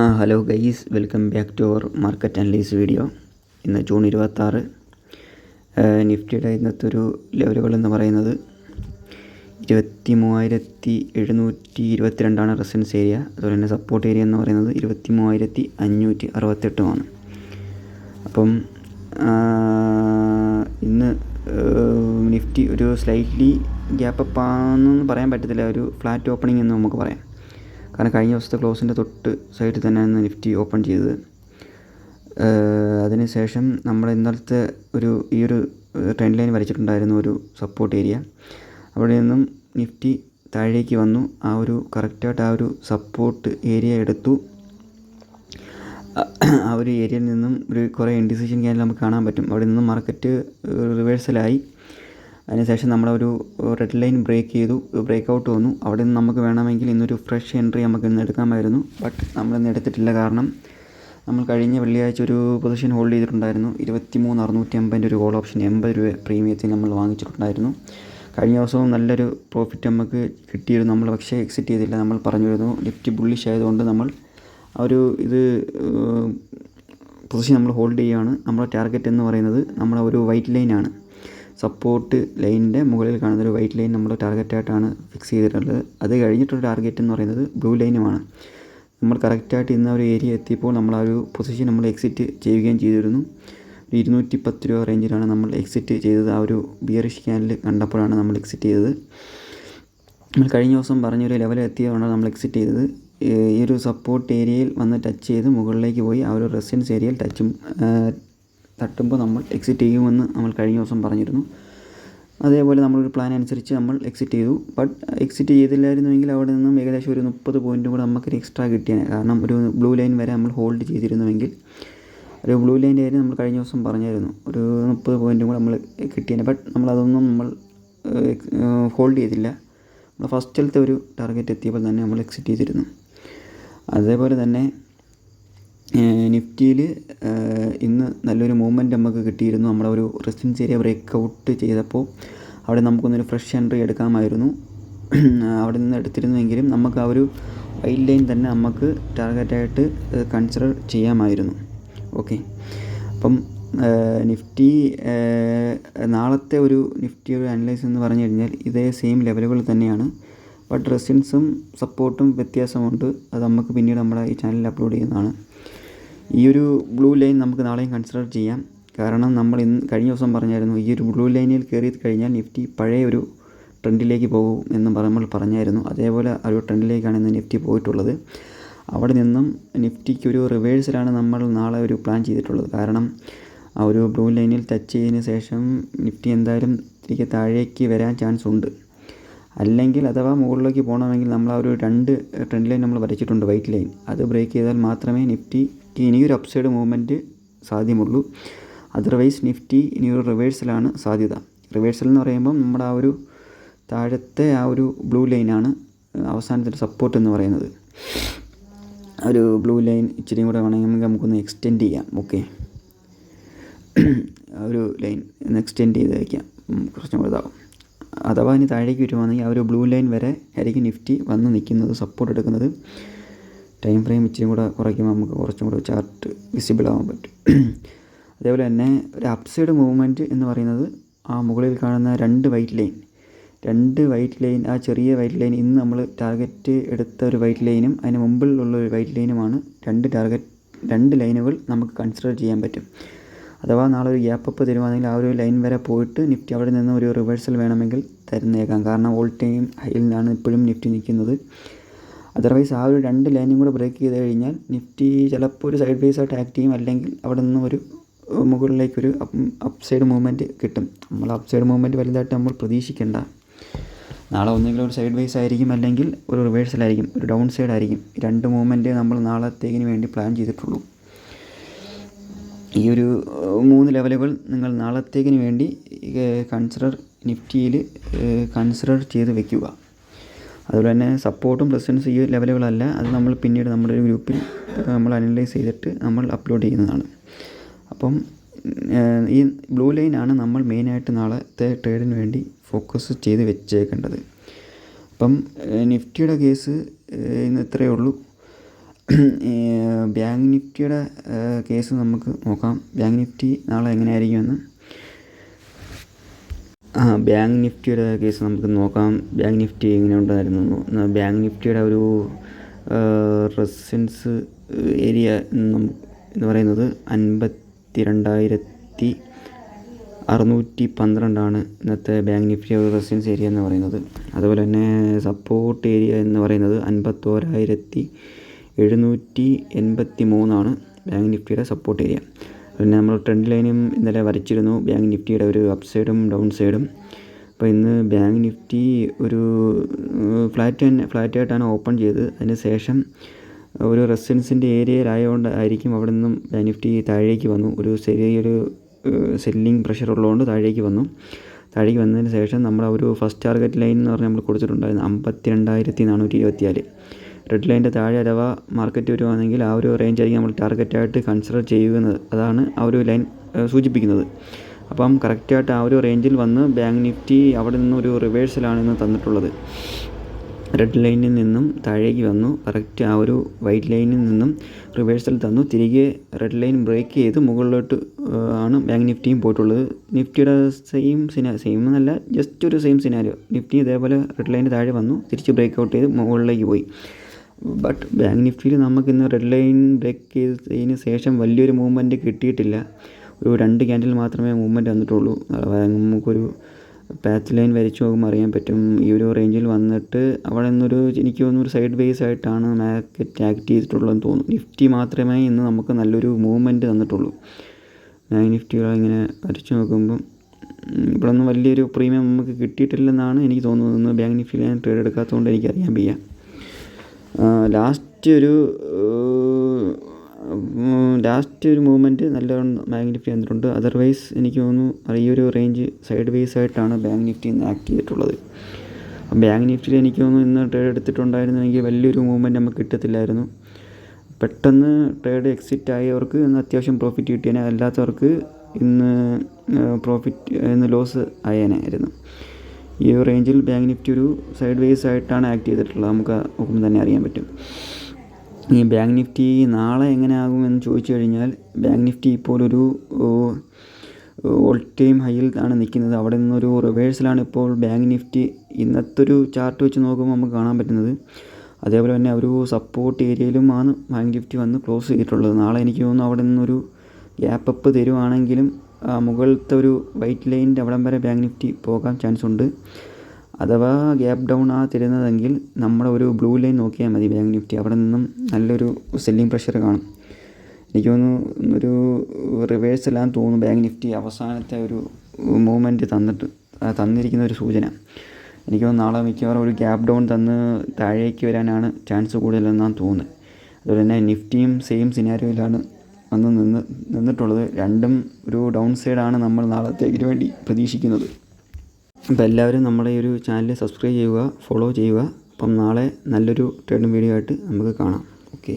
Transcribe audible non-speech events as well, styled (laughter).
ആ hello guys welcome back to our market analyse video. ഇന്ന് June ഇരുപത്താറ്. നിഫ്റ്റിയുടെ ഇന്നത്തെ ഒരു ലെവലുകൾ എന്ന് പറയുന്നത് ഇരുപത്തി മൂവായിരത്തി എഴുന്നൂറ്റി ഇരുപത്തിരണ്ടാണ് റെസിഡൻസ് ഏരിയ. അതുപോലെ തന്നെ സപ്പോർട്ട് ഏരിയ എന്ന് പറയുന്നത് ഇരുപത്തി മൂവായിരത്തി അഞ്ഞൂറ്റി അറുപത്തെട്ടുമാണ് അപ്പം ഇന്ന് നിഫ്റ്റി ഒരു സ്ലൈറ്റ്ലി ഗ്യാപ്പ് അപ്പ് ആണെന്നൊന്നും പറയാൻ പറ്റത്തില്ല. ഒരു ഫ്ലാറ്റ് ഓപ്പണിംഗ് എന്ന് നമുക്ക് പറയാം. കാരണം കഴിഞ്ഞ ദിവസത്തെ ക്ലോസിന്റെ തൊട്ട് സൈഡിൽ തന്നെയാണ് നിഫ്റ്റി ഓപ്പൺ ചെയ്തത്. അതിന് ശേഷം നമ്മൾ ഇന്നലത്തെ ഒരു ഈ ഒരു ട്രെൻഡ് ലൈൻ വരച്ചിട്ടുണ്ടായിരുന്നു ഒരു സപ്പോർട്ട് ഏരിയ അവിടെ നിന്നും നിഫ്റ്റി താഴേക്ക് വന്നു. ആ ഒരു കറക്റ്റായിട്ട് ആ ഒരു സപ്പോർട്ട് ഏരിയ എടുത്തു. ആ ഒരു ഏരിയയിൽ നിന്നും ഒരു കുറേ ഇൻഡിസിഷൻ ക്യാനിൽ നമുക്ക് കാണാൻ പറ്റും. അവിടെ നിന്നും മാർക്കറ്റ് റിവേഴ്സലായി അതിനുശേഷം നമ്മളൊരു റെഡ് ലൈൻ ബ്രേക്ക് ചെയ്തു ബ്രേക്ക് ഔട്ട് വന്നു. അവിടെ നിന്ന് നമുക്ക് വേണമെങ്കിൽ ഇന്നൊരു ഫ്രഷ് എൻട്രി നമുക്ക് ഇന്ന് എടുക്കാമായിരുന്നു. ബട്ട് നമ്മളിന്ന് എടുത്തിട്ടില്ല കാരണം നമ്മൾ കഴിഞ്ഞ വെള്ളിയാഴ്ച ഒരു പൊസിഷൻ ഹോൾഡ് ചെയ്തിട്ടുണ്ടായിരുന്നു. ഇരുപത്തി മൂന്ന് അറുന്നൂറ്റി അമ്പതിന്റെ ഒരു കോൾ ഓപ്ഷൻ എൺപത് രൂപ പ്രീമിയത്തിൽ നമ്മൾ വാങ്ങിച്ചിട്ടുണ്ടായിരുന്നു. കഴിഞ്ഞ ദിവസവും നല്ലൊരു പ്രോഫിറ്റ് നമുക്ക് കിട്ടിയിരുന്നു. നമ്മൾ പക്ഷേ എക്സിറ്റ് ചെയ്തില്ല. നമ്മൾ പറഞ്ഞിരുന്നു ലിഫ്റ്റ് ബുള്ളിഷ് ആയതുകൊണ്ട് നമ്മൾ ആ ഒരു ഇത് പൊസിഷൻ നമ്മൾ ഹോൾഡ് ചെയ്യുകയാണ്. നമ്മുടെ ടാർഗറ്റ് എന്ന് പറയുന്നത് നമ്മുടെ ഒരു വൈറ്റ് ലൈനാണ് സപ്പോർട്ട് ലൈനിന്റെ മുകളിൽ കാണുന്ന ഒരു വൈറ്റ് ലൈൻ നമ്മൾ ടാർഗറ്റായിട്ടാണ് ഫിക്സ് ചെയ്തിട്ടുള്ളത്. അത് കഴിഞ്ഞിട്ടുള്ള ടാർഗറ്റ് എന്ന് പറയുന്നത് ബ്ലൂ ലൈനുമാണ് നമ്മൾ കറക്റ്റായിട്ട് ഇന്ന് ഒരു ഏരിയ എത്തിയപ്പോൾ നമ്മൾ ആ ഒരു പൊസിഷൻ നമ്മൾ എക്സിറ്റ് ചെയ്യുകയും ചെയ്തിരുന്നു. ഒരു ഇരുന്നൂറ്റി പത്ത് രൂപ റേഞ്ചിലാണ് നമ്മൾ എക്സിറ്റ് ചെയ്തത്. ആ ഒരു ബിയറിഷ് ക്യാനിൽ കണ്ടപ്പോഴാണ് നമ്മൾ എക്സിറ്റ് ചെയ്തത്. നമ്മൾ കഴിഞ്ഞ ദിവസം പറഞ്ഞൊരു ലെവൽ എത്തിയതുകൊണ്ടാണ് നമ്മൾ എക്സിറ്റ് ചെയ്തത്. ഈ ഒരു സപ്പോർട്ട് ഏരിയയിൽ വന്ന് ടച്ച് ചെയ്ത് മുകളിലേക്ക് പോയി. ആ ഒരു റെസിഡൻസ് ഏരിയയിൽ ടച്ചും തട്ടുമ്പോൾ നമ്മൾ എക്സിറ്റ് ചെയ്യുമെന്ന് നമ്മൾ കഴിഞ്ഞ ദിവസം പറഞ്ഞിരുന്നു. അതേപോലെ നമ്മളൊരു പ്ലാൻ അനുസരിച്ച് നമ്മൾ എക്സിറ്റ് ചെയ്തു. ബട്ട് എക്സിറ്റ് ചെയ്തില്ലായിരുന്നുവെങ്കിൽ അവിടെ നിന്നും ഏകദേശം ഒരു മുപ്പത് പോയിന്റും കൂടെ നമുക്കൊരു എക്സ്ട്രാ കിട്ടിയാണ് കാരണം ഒരു ബ്ലൂ ലൈൻ വരെ നമ്മൾ ഹോൾഡ് ചെയ്തിരുന്നുവെങ്കിൽ ഒരു ബ്ലൂ ലൈന്റെ കാര്യം നമ്മൾ കഴിഞ്ഞ ദിവസം പറഞ്ഞായിരുന്നു. ഒരു മുപ്പത് പോയിന്റും കൂടെ നമ്മൾ കിട്ടിയാണ് ബട്ട് നമ്മളതൊന്നും നമ്മൾ ഹോൾഡ് ചെയ്തില്ല. നമ്മൾ ഫസ്റ്റിലത്തെ ഒരു ടാർഗറ്റ് എത്തിയപ്പോൾ തന്നെ നമ്മൾ എക്സിറ്റ് ചെയ്തിരുന്നു. അതേപോലെ തന്നെ നിഫ്റ്റിയിൽ ഇന്ന് നല്ലൊരു മൂവ്മെന്റ് നമുക്ക് കിട്ടിയിരുന്നു. നമ്മുടെ ഒരു റെസിഡൻസ് ഏരിയ ബ്രേക്ക് ഔട്ട് ചെയ്തപ്പോൾ അവിടെ നമുക്കൊന്നൊരു ഫ്രഷ് എൻട്രി എടുക്കാമായിരുന്നു. അവിടെ നിന്ന് എടുത്തിരുന്നുവെങ്കിലും നമുക്ക് ആ ഒരു വൈഡ് ലൈൻ തന്നെ നമുക്ക് ടാർഗറ്റായിട്ട് കൺസിഡർ ചെയ്യാമായിരുന്നു. ഓക്കെ. അപ്പം നിഫ്റ്റി നാളത്തെ ഒരു നിഫ്റ്റി ഒരു അനലൈസ് എന്ന് പറഞ്ഞു കഴിഞ്ഞാൽ ഇതേ സെയിം ലെവലുകൾ തന്നെയാണ്. ബട്ട് റെസിൻസും സപ്പോർട്ടും വ്യത്യാസമുണ്ട്. അത് നമുക്ക് പിന്നീട് നമ്മുടെ ഈ ചാനലിൽ അപ്ലോഡ് ചെയ്യുന്നതാണ്. ഈ ഒരു ബ്ലൂ ലൈൻ നമുക്ക് നാളെയും കൺസിഡർ ചെയ്യാം. കാരണം നമ്മൾ ഇന്ന് കഴിഞ്ഞ ദിവസം പറഞ്ഞായിരുന്നു ഈ ഒരു ബ്ലൂ ലൈനിൽ കയറി കഴിഞ്ഞാൽ നിഫ്റ്റി പഴയ ഒരു ട്രെൻഡിലേക്ക് പോകും എന്ന് നമ്മൾ പറഞ്ഞായിരുന്നു. അതേപോലെ ആ ഒരു ട്രെൻഡിലേക്കാണ് ഇന്ന് നിഫ്റ്റി പോയിട്ടുള്ളത്. അവിടെ നിന്നും നിഫ്റ്റിക്ക് ഒരു റിവേഴ്സിലാണ് നമ്മൾ നാളെ ഒരു പ്ലാൻ ചെയ്തിട്ടുള്ളത്. കാരണം ആ ഒരു ബ്ലൂ ലൈനിൽ ടച്ച് ചെയ്തതിന് ശേഷം നിഫ്റ്റി എന്തായാലും തിരികെ താഴേക്ക് വരാൻ ചാൻസ് ഉണ്ട്. അല്ലെങ്കിൽ അഥവാ മുകളിലേക്ക് പോകണമെങ്കിൽ നമ്മൾ ആ ഒരു രണ്ട് ട്രെൻഡ് ലൈൻ നമ്മൾ വരച്ചിട്ടുണ്ട് വൈറ്റ് ലൈൻ അത് ബ്രേക്ക് ചെയ്താൽ മാത്രമേ നിഫ്റ്റിക്ക് ഇനിയൊരു അപ്സൈഡ് മൂവ്മെന്റ് സാധ്യമുള്ളൂ. അതർവൈസ് നിഫ്റ്റി ഇനിയൊരു റിവേഴ്സലാണ് സാധ്യത. റിവേഴ്സൽ എന്ന് പറയുമ്പം നമ്മുടെ ആ ഒരു താഴത്തെ ആ ഒരു ബ്ലൂ ലൈനാണ് അവസാനത്തെ സപ്പോർട്ട് എന്ന് പറയുന്നത്. ഒരു ബ്ലൂ ലൈൻ ഇച്ചിരിയും കൂടെ വേണമെങ്കിൽ നമുക്കൊന്ന് എക്സ്റ്റെൻഡ് ചെയ്യാം. ഓക്കെ (clears throat) ഒരു ലൈൻ ഒന്ന് എക്സ്റ്റെൻഡ് ചെയ്ത് വയ്ക്കാം. കുറച്ചും കൂടെ ഇതാവും. അഥവാ ഇനി താഴേക്ക് വരുവാണെങ്കിൽ ആ ഒരു ബ്ലൂ ലൈൻ വരെ ആയിരിക്കും നിഫ്റ്റി വന്ന് നിൽക്കുന്നത് സപ്പോർട്ട് എടുക്കുന്നത്. ടൈം ഫ്രെയിം ഇച്ചിരി കൂടെ കുറയ്ക്കുമ്പോൾ നമുക്ക് കുറച്ചും കൂടെ ചാർട്ട് വിസിബിൾ ആവാൻ പറ്റും. അതേപോലെ തന്നെ ഒരു അപ്സൈഡ് മൂവ്മെന്റ് എന്ന് പറയുന്നത് ആ മുകളിൽ കാണുന്ന രണ്ട് വൈറ്റ് ലൈൻ രണ്ട് വൈറ്റ് ലൈൻ ആ ചെറിയ വൈറ്റ് ലൈൻ ഇന്ന് നമ്മൾ ടാർഗറ്റ് എടുത്ത ഒരു വൈറ്റ് ലൈനും അതിന് മുമ്പിലുള്ള ഒരു വൈറ്റ് ലൈനുമാണ് രണ്ട് ടാർഗറ്റ് രണ്ട് ലൈനുകൾ നമുക്ക് കൺസിഡർ ചെയ്യാൻ പറ്റും. അഥവാ നാളെ ഒരു ഗ്യാപ്പ് അപ്പ് തരുവാണെങ്കിൽ ആ ഒരു ലൈൻ വരെ പോയിട്ട് നിഫ്റ്റി അവിടെ നിന്ന് ഒരു റിവേഴ്സൽ വേണമെങ്കിൽ തരുന്നേക്കാം. കാരണം ഓൾ ടൈം നിന്നാണ് ഇപ്പോഴും നിഫ്റ്റി നിൽക്കുന്നത്. അതർവൈസ് ആ ഒരു രണ്ട് ലൈനും കൂടെ ബ്രേക്ക് ചെയ്ത് കഴിഞ്ഞാൽ നിഫ്റ്റി ചിലപ്പോൾ ഒരു സൈഡ് വൈസ് ആയിട്ട് ആക്ട് ചെയ്യും. അല്ലെങ്കിൽ അവിടെ നിന്ന് ഒരു മുകളിലേക്കൊരു അപ്പ് സൈഡ് മൂവ്മെന്റ് കിട്ടും. നമ്മൾ അപ്പ് സൈഡ് മൂവ്മെന്റ് വലുതായിട്ട് നമ്മൾ പ്രതീക്ഷിക്കേണ്ട. നാളെ ഒന്നുകിൽ ഒരു സൈഡ് വൈസ് ആയിരിക്കും. അല്ലെങ്കിൽ ഒരു റിവേഴ്സൽ ആയിരിക്കും. ഒരു ഡൗൺ സൈഡ് ആയിരിക്കും. രണ്ട് മൂവ്മെന്റ് നമ്മൾ നാളത്തേക്കിന് വേണ്ടി പ്ലാൻ ചെയ്തിട്ടുള്ളൂ. ഈ ഒരു മൂന്ന് ലെവലുകൾ നിങ്ങൾ നാളത്തേക്കിന് വേണ്ടി കൺസിഡർ നിഫ്റ്റിയിൽ കൺസിഡർ ചെയ്ത് വെക്കുക. അതുപോലെ തന്നെ സപ്പോർട്ടും റെസിസ്റ്റൻസും ഈ ലെവലുകളല്ല. അത് നമ്മൾ പിന്നീട് നമ്മുടെ ഒരു ഗ്രൂപ്പിൽ നമ്മൾ അനലൈസ് ചെയ്തിട്ട് നമ്മൾ അപ്ലോഡ് ചെയ്യുന്നതാണ്. അപ്പം ഈ ബ്ലൂ ലൈനാണ് നമ്മൾ മെയിനായിട്ട് നാളത്തെ ട്രേഡിന് വേണ്ടി ഫോക്കസ് ചെയ്ത് വെച്ചേക്കേണ്ടത്. അപ്പം നിഫ്റ്റിയുടെ കേസ് ഇന്ന് ഇത്രയേ ഉള്ളൂ. ബാങ്ക് നിഫ്റ്റിയുടെ കേസ് നമുക്ക് നോക്കാം. ബാങ്ക് നിഫ്റ്റി നാളെ എങ്ങനെയായിരിക്കുമെന്ന്. ആ ബാങ്ക് നിഫ്റ്റിയുടെ കേസ് നമുക്ക് നോക്കാം. ബാങ്ക് നിഫ്റ്റി എങ്ങനെ ഉണ്ടായിരുന്നു ബാങ്ക് നിഫ്റ്റിയുടെ ഒരു റെസിസ്റ്റൻസ് ഏരിയ എന്ന് പറയുന്നത് അൻപത്തി രണ്ടായിരത്തി അറുന്നൂറ്റി പന്ത്രണ്ടാണ് ഇന്നത്തെ ബാങ്ക് നിഫ്റ്റി ഒരു ഏരിയ എന്ന് പറയുന്നത്. അതുപോലെ തന്നെ സപ്പോർട്ട് ഏരിയ എന്ന് പറയുന്നത് അൻപത്തോരായിരത്തി എഴുന്നൂറ്റി എൺപത്തി മൂന്നാണ് ബാങ്ക് നിഫ്റ്റിയുടെ സപ്പോർട്ട് ഏരിയ പിന്നെ നമ്മൾ ട്രെൻഡ് ലൈനും ഇന്നലെ വരച്ചിരുന്നു. ബാങ്ക് നിഫ്റ്റിയുടെ ഒരു അപ്പ് സൈഡും ഡൗൺ സൈഡും അപ്പോൾ ഇന്ന് ബാങ്ക് നിഫ്റ്റി ഒരു ഫ്ലാറ്റ് തന്നെ ഫ്ലാറ്റായിട്ടാണ് ഓപ്പൺ ചെയ്തത്. അതിന് ശേഷം ഒരു റെസിഡൻസിന്റെ ഏരിയയിലായതുകൊണ്ട് ആയിരിക്കും അവിടെ നിന്നും ബാങ്ക് നിഫ്റ്റി താഴേക്ക് വന്നു. ഒരു ചെറിയൊരു സെല്ലിംഗ് പ്രഷർ ഉള്ളതുകൊണ്ട് താഴേക്ക് വന്നു. താഴേക്ക് വന്നതിന് ശേഷം നമ്മൾ ഒരു ഫസ്റ്റ് ടാർഗറ്റ് ലൈൻ എന്ന് പറഞ്ഞാൽ നമ്മൾ കൊടുത്തിട്ടുണ്ടായിരുന്നു. അമ്പത്തി രണ്ടായിരത്തി നാനൂറ്റി ഇരുപത്തിനാല് റെഡ് ലൈനിന്റെ താഴെ അഥവാ മാർക്കറ്റ് വരുവാണെങ്കിൽ ആ ഒരു റേഞ്ച് ആയിരിക്കും നമ്മൾ ടാർഗറ്റായിട്ട് കൺസിഡർ ചെയ്യുന്നത്. അതാണ് ആ ഒരു ലൈൻ സൂചിപ്പിക്കുന്നത്. അപ്പം കറക്റ്റായിട്ട് ആ ഒരു റേഞ്ചിൽ വന്ന് ബാങ്ക് നിഫ്റ്റി അവിടെ നിന്ന് ഒരു റിവേഴ്സലാണ് ഇന്ന് തന്നിട്ടുള്ളത്. റെഡ് ലൈനിൽ നിന്നും താഴേക്ക് വന്നു. കറക്റ്റ് ആ ഒരു വൈറ്റ് ലൈനിൽ നിന്നും റിവേഴ്സൽ തന്നു. തിരികെ റെഡ് ലൈൻ ബ്രേക്ക് ചെയ്ത് മുകളിലോട്ട് ആണ് ബാങ്ക് നിഫ്റ്റിയും പോയിട്ടുള്ളത്. നിഫ്റ്റിയുടെ സെയിം സിനാ സെയിം എന്നല്ല ജസ്റ്റ് ഒരു സെയിം സിനാരിയോ നിഫ്റ്റി ഇതേപോലെ റെഡ് ലൈന്റെ താഴെ വന്നു. തിരിച്ച് ബ്രേക്ക് ഔട്ട് ചെയ്ത് മുകളിലേക്ക് പോയി. ബട്ട് ബാങ്ക് നിഫ്റ്റിയിൽ നമുക്ക് ഇന്ന് റെഡ് ലൈൻ ബ്രേക്ക് ചെയ്തതിന് ശേഷം വലിയൊരു മൂവ്മെന്റ് കിട്ടിയിട്ടില്ല. ഒരു രണ്ട് ക്യാൻഡിൽ മാത്രമേ മൂവ്മെന്റ് വന്നിട്ടുള്ളൂ. നമുക്കൊരു പാച്ച് ലൈൻ വരച്ച് നോക്കുമ്പോൾ അറിയാൻ പറ്റും. ഈ ഒരു റേഞ്ചിൽ വന്നിട്ട് അവിടെ നിന്നൊരു എനിക്ക് തോന്നുന്നു ഒരു സൈഡ് വേസ് ആയിട്ടാണ് മാർക്കറ്റ് ആക്ട് ചെയ്തിട്ടുള്ളതെന്ന് തോന്നുന്നു. നിഫ്റ്റി മാത്രമേ ഇന്ന് നമുക്ക് നല്ലൊരു മൂവ്മെന്റ് തന്നിട്ടുള്ളൂ. ബാങ്ക് നിഫ്റ്റികൾ ഇങ്ങനെ വരച്ച് നോക്കുമ്പം നിന്ന് വലിയൊരു പ്രീമിയം നമുക്ക് കിട്ടിയിട്ടില്ലെന്നാണ് എനിക്ക് തോന്നുന്നത്. ബാങ്ക് നിഫ്റ്റിയിൽ ഞാൻ ട്രേഡ് എടുക്കാത്തതുകൊണ്ട് എനിക്കറിയാൻ വയ്യ. ലാസ്റ്റ് ഒരു ലാസ്റ്റ് ഒരു മൂവ്മെന്റ് നല്ല ബാങ്ക് നിഫ്റ്റി വന്നിട്ടുണ്ട്. അതർവൈസ് എനിക്ക് തോന്നുന്നു ഈ ഒരു റേഞ്ച് സൈഡ് വേസ് ആയിട്ടാണ് ബാങ്ക് നിഫ്റ്റി ഇന്ന് ആക്ട് ചെയ്തിട്ടുള്ളത്. ബാങ്ക് നിഫ്റ്റിയിൽ എനിക്ക് തോന്നുന്നു ഇന്ന് ട്രേഡ് എടുത്തിട്ടുണ്ടായിരുന്നെങ്കിൽ വലിയൊരു മൂവ്മെന്റ് നമുക്ക് കിട്ടത്തില്ലായിരുന്നു. പെട്ടെന്ന് ട്രേഡ് എക്സിറ്റ് ആയവർക്ക് ഇന്ന് അത്യാവശ്യം പ്രോഫിറ്റ് കിട്ടിയേനെ അല്ലാത്തവർക്ക് ഇന്ന് പ്രോഫിറ്റ് ഇന്ന് ലോസ് ആയേനായിരുന്നു. ഈ ഒരു റേഞ്ചിൽ ബാങ്ക് നിഫ്റ്റി ഒരു സൈഡ് വേസ് ആയിട്ടാണ് ആക്ട് ചെയ്തിട്ടുള്ളത്. നമുക്ക് നോക്കുമ്പോൾ തന്നെ അറിയാൻ പറ്റും. ഈ ബാങ്ക് നിഫ്റ്റി നാളെ എങ്ങനെ ആകുമെന്ന് ചോദിച്ചു കഴിഞ്ഞാൽ ബാങ്ക് നിഫ്റ്റി ഇപ്പോൾ ഒരു ഓൾ ടൈം ഹൈയിൽ ആണ് നിൽക്കുന്നത്. അവിടെ നിന്നൊരു റിവേഴ്സലാണ് ഇപ്പോൾ ബാങ്ക് നിഫ്റ്റി ഇന്നത്തെ ഒരു ചാർട്ട് വെച്ച് നോക്കുമ്പോൾ നമുക്ക് കാണാൻ പറ്റുന്നത്. അതേപോലെ തന്നെ ഒരു സപ്പോർട്ട് ഏരിയയിലുമാണ് ബാങ്ക് നിഫ്റ്റി വന്ന് ക്ലോസ് ചെയ്തിട്ടുള്ളത്. നാളെ എനിക്ക് തോന്നുന്നു അവിടെ നിന്നൊരു ഗ്യാപ്പ് അപ്പ് തരുവാണെങ്കിലും മുകളിലത്തെ ഒരു വൈറ്റ് ലൈനിന്റെ അവിടം വരെ ബാങ്ക് നിഫ്റ്റി പോകാൻ ചാൻസ് ഉണ്ട്. അഥവാ ഗ്യാപ്പ് ഡൗൺ ആ തരുന്നതെങ്കിൽ നമ്മുടെ ഒരു ബ്ലൂ ലൈൻ നോക്കിയാൽ മതി ബാങ്ക് നിഫ്റ്റി അവിടെ നിന്നും നല്ലൊരു സെല്ലിംഗ് പ്രഷർ കാണും. എനിക്ക് തോന്നുന്നു ഒരു റിവേഴ്സ് എല്ലാം തോന്നുന്നു ബാങ്ക് നിഫ്റ്റി അവസാനത്തെ ഒരു മൂവ്മെന്റ് തന്നിട്ട് തന്നിരിക്കുന്ന ഒരു സൂചന. എനിക്ക് തോന്നുന്നു നാളെ മിക്കവാറും ഒരു ഗ്യാപ്പ് ഡൗൺ തന്ന് താഴേക്ക് വരാനാണ് ചാൻസ് കൂടുതലെന്നാണ് തോന്നുന്നത്. അതുപോലെ തന്നെ നിഫ്റ്റിയും സെയിം സിനാരിയോയിലാണ് വന്ന് നിന്ന് നിന്നിട്ടുള്ളത് രണ്ടും ഒരു ഡൗൺ സൈഡാണ് നമ്മൾ നാളത്തേക്ക് വേണ്ടി പ്രതീക്ഷിക്കുന്നത്. അപ്പോൾ എല്ലാവരും നമ്മുടെ ഈ ഒരു ചാനൽ സബ്സ്ക്രൈബ് ചെയ്യുക ഫോളോ ചെയ്യുക. അപ്പം നാളെ നല്ലൊരു ട്രേഡിംഗ് വീഡിയോ ആയിട്ട് നമുക്ക് കാണാം. ഓക്കെ